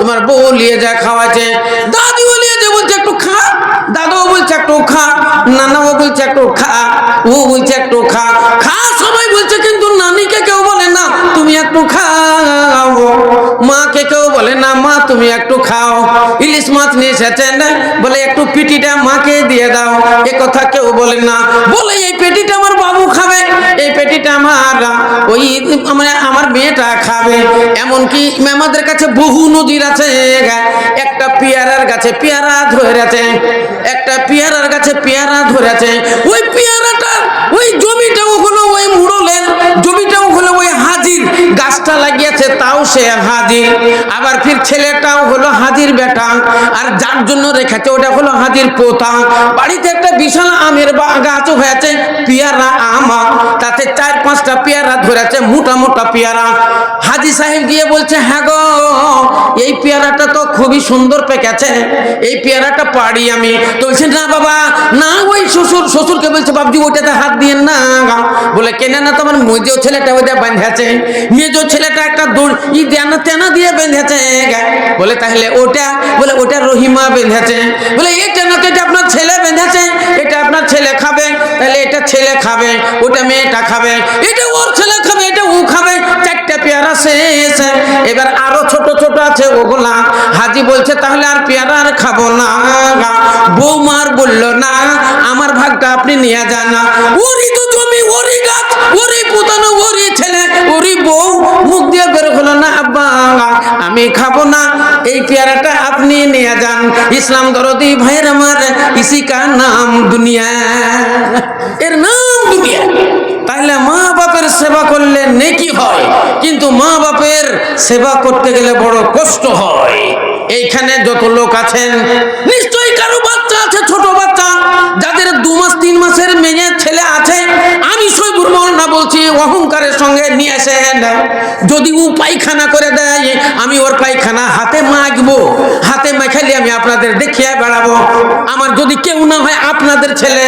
তোমার বউ নিয়ে যা খাওয়াছে দাদিও লিয়ে যা বলছে, একটু খা। দাদাও বলছে, একটু খা। নানাও বলছে, একটু খা। ও বলছে, একটু খা। খা সবাই বলছে, কিন্তু নানিকে কেউ বলে না, তুমি একটু খাও তুমি একটু খাও। ইলিশ মাছ নিয়ে এসেছেন বলে, একটু পিটিটা মাকে দিয়ে দাও। এ কথা কেউ বলে না। বলে, এই পেটিটা আমার বাবু খাবে। এই পেটিটা আমার, ওই আমার আমার মেয়েটা খাবে। এমনকি আমাদের কাছে বহু নদীর আছে। একটা পেয়ারার গাছে পেয়ারা ধরেছে। একটা পেয়ারার গাছে পেয়ারা ধরেছে। ওই পেয়ারাটা, ওই জমিটাও হাজির, গাছটা লাগিয়েছে, তাও সে হাজির। আবার ফির ছেলেটাও হলো হাজির বেটা, আর যার জন্য রেখেছে, ওটা হলো হাজির পোতা। বাড়িতে একটা বিশাল আমের বা- গাছ হয়েছে, পেয়ারা তাতে চার পাঁচটা পেয়ারা ধরেছে, মোটা মোটা পেয়ারা। হাজি সাহেব গিয়ে বলছে হ্যাঁ গো, এই পেয়ারাটা তো খুবই সুন্দর পেকেছে এই পেয়ারাটা পারি আমি। তো বলছে, না বাবা, না, ওই শ্বশুর, শ্বশুরকে বলছে বাবজি ওইটাতে হাত দিয়ে না বলে, কেন না, তোমার মেজো ছেলেটা ওইটা বাঁধেছে। মেজো ছেলেটা একটা দৌড়, ই দেনা তেনা দিয়ে বেঁধেছে বলে, তাহলে ওটা? বলে, ওটা রহিমা বেঁধেছে। বলে এটা না তো এটা আপনার ছেলে বেঁধেছে? এটা আপনার ছেলে খাবে, তাহলে এটা ছেলে খাবে, ওটা মেয়েটা খাবে, এটা ওর ছেলে খাবে, এটা ও খাবে, চারটা পেয়ারা শেষ এবার আরও ছোট ছোট আছে ওগুলা। হাজি বলছে, তাহলে আর পেয়ারা আর খাব না বৌমার বলল, না, আমার ভাগটা আপনি নিয়ে যান না। ওরই তো জমি, ওরই গাছ, ওরই পুতানো, ওরই ছেলে, ওরই বউ। মুখ দিয়ে বের হলো, না আব্বা আমি খাব না। এই পেয়ারাটা আপনি নিয়ে যান। ইসলাম দরদি ভাইয়ের আমার ইসি কা নাম দুনিয়া। এর নাম দুনিয়া। তাহলে মা বাপের সেবা করলে নেকি হয়, কিন্তু মা বাপের সেবা করতে গেলে বড় কষ্ট হয়। এইখানে যত লোক আছেন, নিশ্চয়ই কারও বাচ্চা আছে, ছোট বাচ্চা, যাদের দু মাস, তিন মাসের মেয়ে ছেলে আছে আমি সৈবুর না বলছি অহংকারের সঙ্গে নিয়ে আসেন যদি ও পায়খানা করে দেয়, আমি ওর পায়খানা হাতে মাখবো। হাতে মাখালে আমি আপনাদের দেখিয়ে বেড়াবো। আমার যদি কেউ না হয়, আপনাদের ছেলে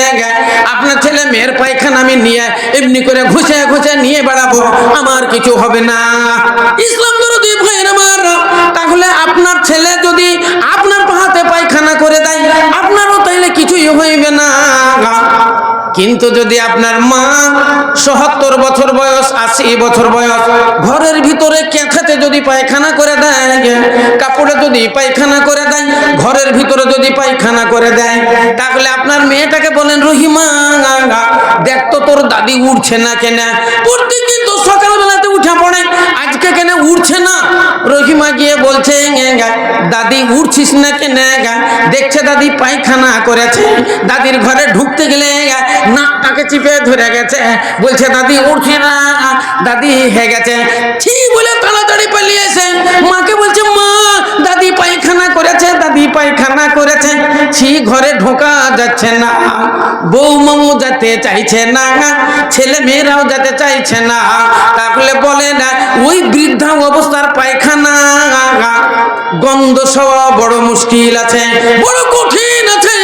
আপনার ছেলে মেয়ের পায়খানা আমি নিয়ে এমনি করে ঘুষে ঘুষে নিয়ে বেড়াবো। আমার কিছু হবে না। ইসলাম দরদি ভাইয়ের আমার, তাহলে আপনার ছেলে যদি আপনার হাতে পায়খানা করে দেয়, আপনারও তাইলে কিছুই হইবে না। কিন্তু যদি আপনার মা সত্তর বছর বয়স, আশি বছর বয়স, ঘরের ভিতরে কেঁথাতে যদি পায়খানা করে দেয়, কাপড়ে যদি পায়খানা করে দেয়, ঘরের ভিতরে যদি পায়খানা করে দেয়, তাহলে আপনার মেয়েটাকে বলেন, রহিমা, দেখ তো তোর দাদি উঠছে না কেনা? প্রত্যেকদিন তো সকালবেলাতে উঠে পড়ে। আজকে কেন উঠছে না? রহিমা গিয়ে বলছে দাদি উঠছিস না কেন দেখছে দাদি পায়খানা করেছে। দাদির ঘরে ঢুকতে গেলে নাকটাকে চিপে ধরে গেছে। বলছে, দাদি উঠছে না, দাদি হে গেছে। ঠিক বলে তাড়াতাড়ি পালিয়েছে মাকে বলছে, মা, দাদি পায়খানা করেছে। পায়খানা করেছে, ছি ঘরে ঢোকা যাচ্ছে না। বউ মামু যেতে চাইছে না, ছেলে মেয়েরাও যেতে চাইছে না। তাহলে বলে না, ওই বৃদ্ধা অবস্থার পায়খানা, গন্ধ সওয়া বড় মুশকিল আছে। বড় কঠিন আছে,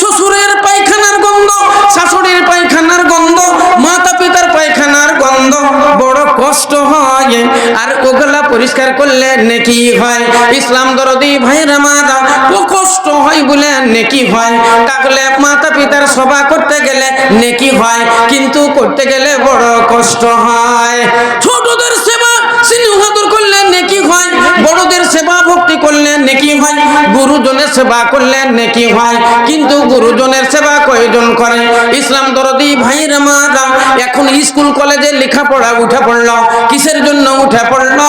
শ্বশুরের পায়খানার গন্ধ, শাশুড়ির পায়খানার গন্ধ মাতা পিতার পায়খানার গন্ধ বড় কষ্ট হয় আর ওগুলা পরিষ্কার করলে নেকি হয়? ইসলাম দরদি ভাইরা মারা, ও কষ্ট হয় বলে নেকি হয়। তাহলে মাতা পিতার সভা করতে গেলে নেকি হয়, কিন্তু করতে গেলে বড় কষ্ট হয়। ছোটদের সেবা সিংহাদুর করলে নেকি হয় বড়দের সেবা ভক্তি করলে নেকি হয়। গুরুজনের সেবা করলে নেকি হয়। কিন্তু গুরুজনের সেবা কয়জন করে? ইসলাম দরদি, ভাইয়ের মারা এখন স্কুল, কলেজে লেখাপড়া উঠে পড়ল। কিসের জন্য উঠে পড়ল?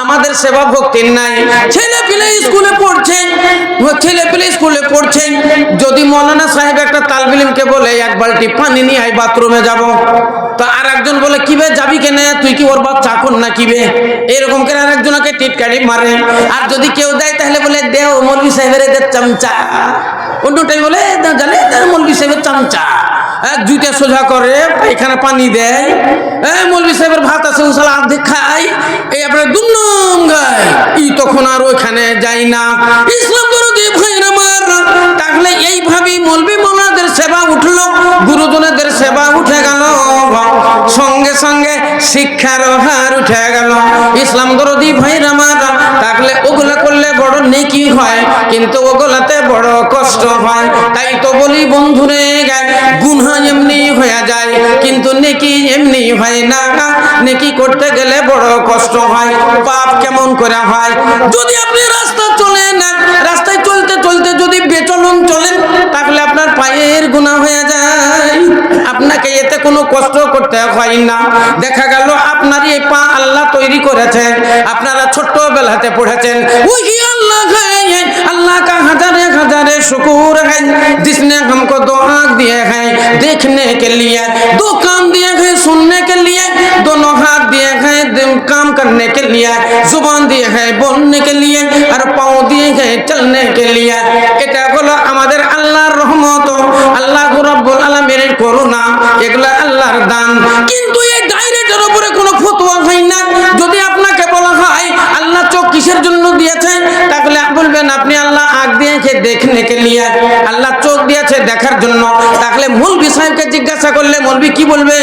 আমাদের সেবা ভক্তির নাই। ছেলে পিলে স্কুলে পড়ছে। ছেলে পিলে স্কুলে পড়ছে। যদি মৌলানা সাহেব একটা তালবিলিমকে বলে, এক বালতি পানি নিয়ে বাথরুমে যাব। তো আর একজন বলে কিবে যাবি কেন? তুই কি ওর বাপ চাকর না কিবে এরকম করে আর একজনকে টিটকারি মারে। আর যদি কেউ দেয় তাহলে বলে দেও মৌলভি সাহেবের এদের চামচা। অন্য টাইম বলে "দা- জানে দা মৌলভি সাহেবের চামচা। হ্যাঁ, জুতে সোজা করে পায়খানা পানি দেয়। হ্যাঁ মৌলভি সাহেবের ভাত আছে উসালা অর্ধেক খায়। এই আপনার দুর্নম গায়। ই তখন আর ওইখানে যাই না। ইসলাম দরদি ভাইরা শিক্ষার হার উঠে গেল। ইসলাম দরদি ভাইরা মার তাহলে ওগুলা করলে বড় নেকি হয়, কিন্তু ওগুলাতে বড় কষ্ট হয়। তাই তো বলি বন্ধুরে গুনহা এমনি হয়ে যায়, কিন্তু নেকি এমনি হয় না। নেকি করতে গেলে বড় কষ্ট হয়, পাপ কেমন করে হয়? যদি আপনি রাস্তা চলে না রাস্তায় চলতে চলতে যদি বেচলন চলেন তাহলে আপনার পায়ের গুণা হয়ে যায়। কোনো কষ্ট করতে হয় না দেখা গেল আপনার এই পা আল্লাহ তৈরি করেছেন আপনারা ছোট্টবেলাতে পড়েছেন ওই अल्लाह है अल्लाह का हजारे हजारे शुक्र है जिसने हमको दो आँख दिए हैं देखने के लिए दो कान दिए हैं सुनने के लिए दोनों हाथ दिए हैं दिन- काम करने के लिए जुबान दिए हैं बोलने के लिए और पाँव दिए हैं चलने के लिए দান। কিন্তু এই ডাইরেক্টের উপরে কোনো ফতোয়া হয় না। যদি আপনাকে বলা হয়, আল্লাহ চোখ কিসের জন্য দিয়েছেন তাহলে বলবেন, আপনি আল্লাহ আগ দিয়ে দেখনে কে নিয়ে। আল্লাহ দিয়েছে দেখার জন্য। তাহলে মৌলবি সাহেবকে জিজ্ঞাসা করলে মৌলবি কি বলবে?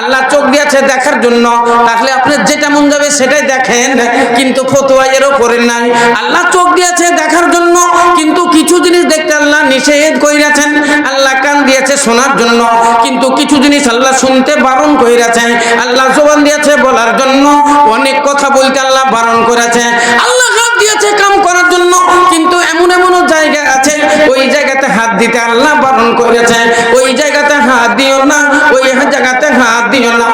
আল্লাহ চোখ দিয়েছে দেখার জন্য। তাহলে আপনি যেটা মন যাবে সেটাই দেখেন। কিন্তু ফতোয়া এর ওপরে নাই। আল্লাহ চোখ দিয়েছে দেখার জন্য, কিন্তু কিছু জিনিস দেখতে আল্লাহ নিষেধ কইরাছেন। আল্লাহ কান দিয়েছে শোনার জন্য, কিন্তু কিছু জিনিস আল্লাহ শুনতে বারণ কইরাছেন। আল্লাহ জবান দিয়েছে বলার জন্য, অনেক কথা বলতে আল্লাহ বারণ করেছে। আল্লাহ হাত দিয়েছে কাম করার জন্য, কিন্তু এমন এমনও জায়গা আছে, ওই জায়গাতে হাত দিতে আল্লাহ বারণ করেছে। ওই জায়গাতে হাত দিও না ওই জায়গাতে হাত দিও না।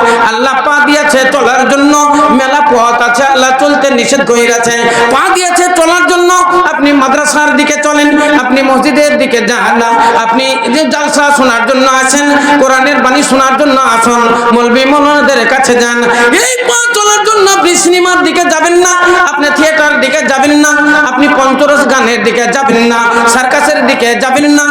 দিয়েছে চলার জন্য। মেলা পথ আছে, আল্লাহ চলতে নিষেধ করেছে পা দিয়েছে চলার জন্য। আপনি মাদ্রাসার দিকে চলেন, আপনি মসজিদের দিকে যান না। আপনি যে জালসা শোনার জন্য আসেন, কোরআনের বাণী শোনার জন্য আসুন, মলবি মৌলানাদের কাছে যান। এই পা চলার জন্য আপনি সিনেমার দিকে যাবেন না, আপনি থিয়েটার দিকে যাবেন না, আপনি পঞ্চরস গানের দিকে যাবেন না, সার্কাসের দিকে যাবেন না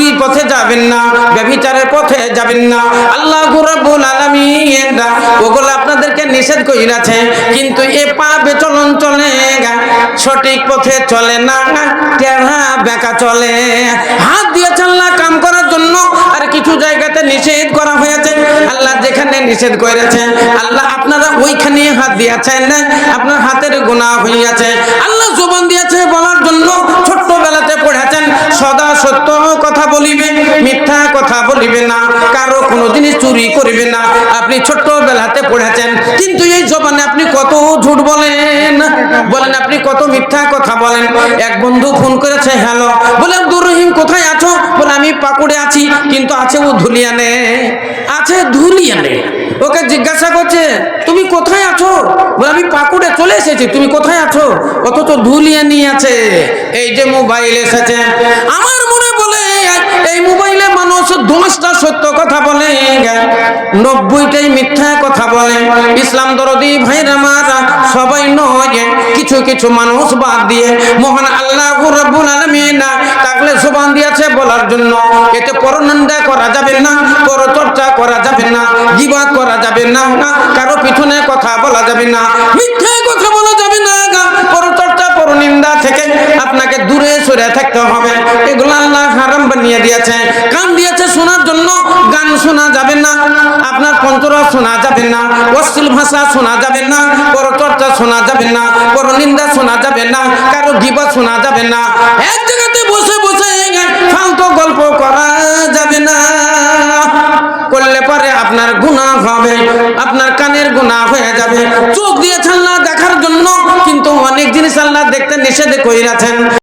চুরি পথে যাবেন না, ব্যভিচারের পথে যাবেন না। আল্লাহ রাব্বুল আলামিন, ওগুলো আপনাদেরকে নিষেধ কইরাছে কিন্তু এ পা বেচলন চলে সঠিক পথে চলে না টেढ़া বেকা চলে। হাত দিয়েছে আল্লাহ কাম করার জন্য আর কিছু জায়গাতে নিষেধ করা হয়েছে। আল্লাহ যেখানে নিষেধ করেছে, আল্লাহ আপনারা ওইখানে হাত দিয়েছেন, আপনার হাতের গুণা হইয়াছে। আল্লাহ জবান দিয়েছে বলার জন্য ছোট্টবেলাতে সদা সত্য কথা বলিবে, মিথ্যা কথা বলিবে না, কারও কোনো জিনিস চুরি করিবে না। আপনি ছোট্টবেলাতে পড়েছেন, কিন্তু এই জবানে আপনি কত ঝুট বলেন। বলেন, আপনি কত মিথ্যা কথা বলেন। এক বন্ধু ফোন করেছে, হ্যালো। বলে আব্দুর রহিম, কোথায় আছো? বলে, আমি পাকুড়ে আছি, কিন্তু আছে ও ধুলিয়ানে। আছে ধুলিয়ানে ওকে জিজ্ঞাসা করছে, তুমি কোথায় আছো? বলে, আমি পাকুড়ে চলে এসেছি, তুমি কোথায় আছো? অথচ ধুলিয়ানি আছে এই যে মোবাইল এসেছে। আমার মনে বলে, এই মোবাইলে মানুষ দশটা সত্য কথা বলে, নব্বইটাই মিথ্যা কথা বলে। ইসলাম দরদি ভাইরা মারা সবাই নয় কিছু কিছু মানুষ বাদ দিয়ে মহান আল্লাহ রব্বুল আলামিন দিয়েছে বলার জন্য। এতে পরনিন্দা করা যাবে না, পরচর্চা করা যাবে না জীবাদ করা যাবে না কারও পিছনে কথা বলা যাবে না, মিথ্যা কথা বলা যাবে না পরচর্চা, পরনিন্দা থেকে আপনাকে দূরে সরে থাকতে হবে। এগুলো আল্লাহ হারাম বানিয়ে দিয়েছে। কান দিয়েছে শোনার জন্য, গান শোনা যাবে না। আপনার পঞ্চরস শোনা যাবে না। অশ্লীল ভাষা শোনা যাবে না। পরচর্চা শোনা যাবে না। পরনিন্দা শোনা যাবে না। কারও গিবা শোনা যাবে না। এক জায়গাতে বসে বসে ফালতু গল্প করা যাবে না। করলে পরে আপনার গুণা হবে। আপনার কানের গুণা হয়ে যাবে। চোখ দিয়েছেন না দেখার জন্য, কিন্তু অনেক জিনিস আল্লাহ দেখতে নিষেধ কইরাছেন।